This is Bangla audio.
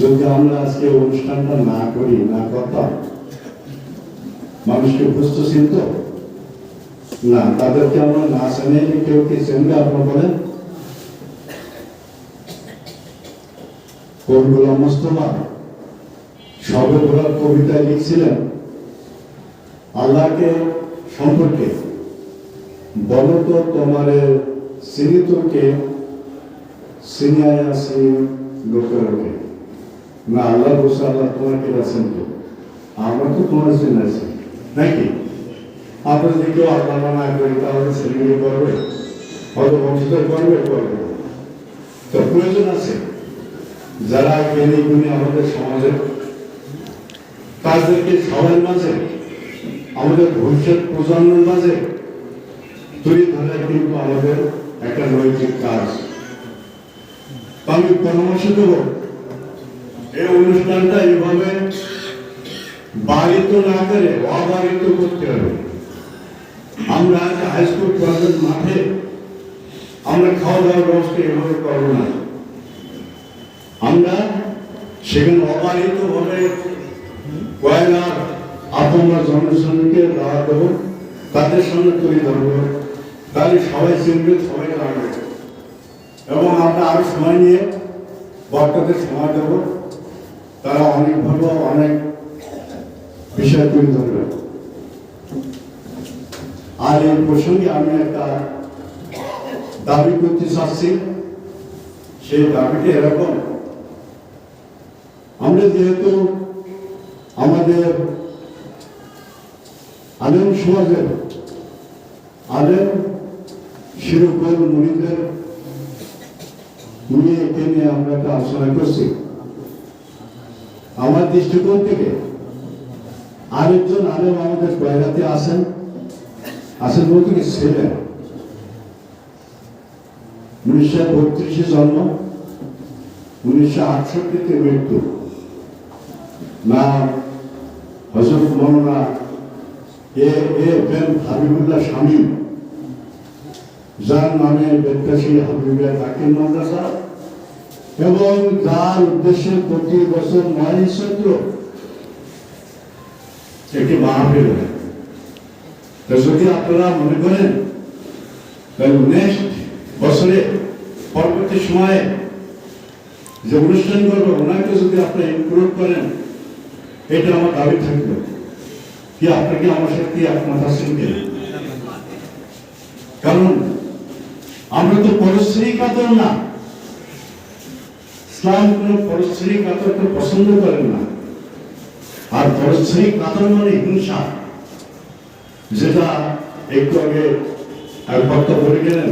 যদি আমরা আজকে অনুষ্ঠানটা না করি, না করতাম মানুষকে বুঝতে চিনত? না, তাদেরকে আমরা না চেনে কেউ কি চেনবে, আপনার বলেন। কোন গোলাম মোস্তফা? সবে গোলাপ কবিতায় লিখছিলেন, আল্লাহকে সম্পর্কে বলো তো তোমার সিনিতকে সিনিয়ায় আছে লোকেরকে না আল্লাহ বসে আল্লাহ তোমাকে আছেন তো আমরা তো তোমার চিনে আছি নাকি আমরা যদি কেউ আল্লাহ না করি তাহলে ছেলেগুলো করবে হয়তো বংশধর করবে করবে তো প্রয়োজন আছে যারা জ্ঞানী গুণী আমাদের সমাজে তাদেরকে সবার মাঝে আমাদের ভবিষ্যৎ প্রজন্মের মাঝে তুলে ধরা কিন্তু আমাদের একটা নৈতিক কাজ। আমি পরামর্শ দেব, এই অনুষ্ঠানটা এইভাবে বাড়িত না করে অবাড়িত করতে হবে। আমরা আজ হাই স্কুল কলেজের মাঠে আমরা খাওয়া দাওয়ার ব্যবস্থা এভাবে করব না। আমরা সেখানে অবারিত ভাবে কয়লার আপনার জনসাধারণকে দাওয়া দেবো, তাদের সঙ্গে তৈরি ধরবো। তাহলে সবাই চিনবে সবাই জানবে এবং আমরা আরও সময় নিয়ে বক্তাদের সময় দেব। তারা অনেকভাবে অনেক বিষয় তুলে ধরবে। আর এই প্রসঙ্গে আমি একটা দাবি করতে চাচ্ছি। সেই দাবিটা এরকম। আমরা যেহেতু আমাদের আলেম সমাজের আলেম শিরকল মুড়িদের নিয়ে একে নিয়ে আমরা একটা আলোচনা করছি। আমার দৃষ্টিকোণ থেকে আরেকজন আলেম আমাদের কয়রাতে আসেন। আসেন বলতে কি ছিলেন উনিশশো বত্রিশে জন্ম, উনিশশো আটষট্টিতে মৃত্যু। নাম হজরত Maulana A A M Habibullah Shamim. যার নামে বেদকাশী হাবিবুল্লাহ জাকির মাদ্রাসা এবং যার উদ্দেশ্যে প্রতি বছর নয় চৈত্র একটি মাহফিল হয়। যদি আপনারা মনে করেন নেক্সট বছরে পরবর্তী সময়ে যে অনুষ্ঠান করব, ওনাকে যদি আপনি ইনক্লুড করেন, এটা আমার দাবি থাকবে কি আপনাকে আমার সাথে আপনার সঙ্গে কারণ আমরা তো পরশ্রী কাতর না। ইসলাম কোন পরশ্রী কাতরকে পছন্দ করেন না। আর পরশ্রী কাতর মানে হিংসা। যেটা একটু আগে এক বক্তা বলে গেলেন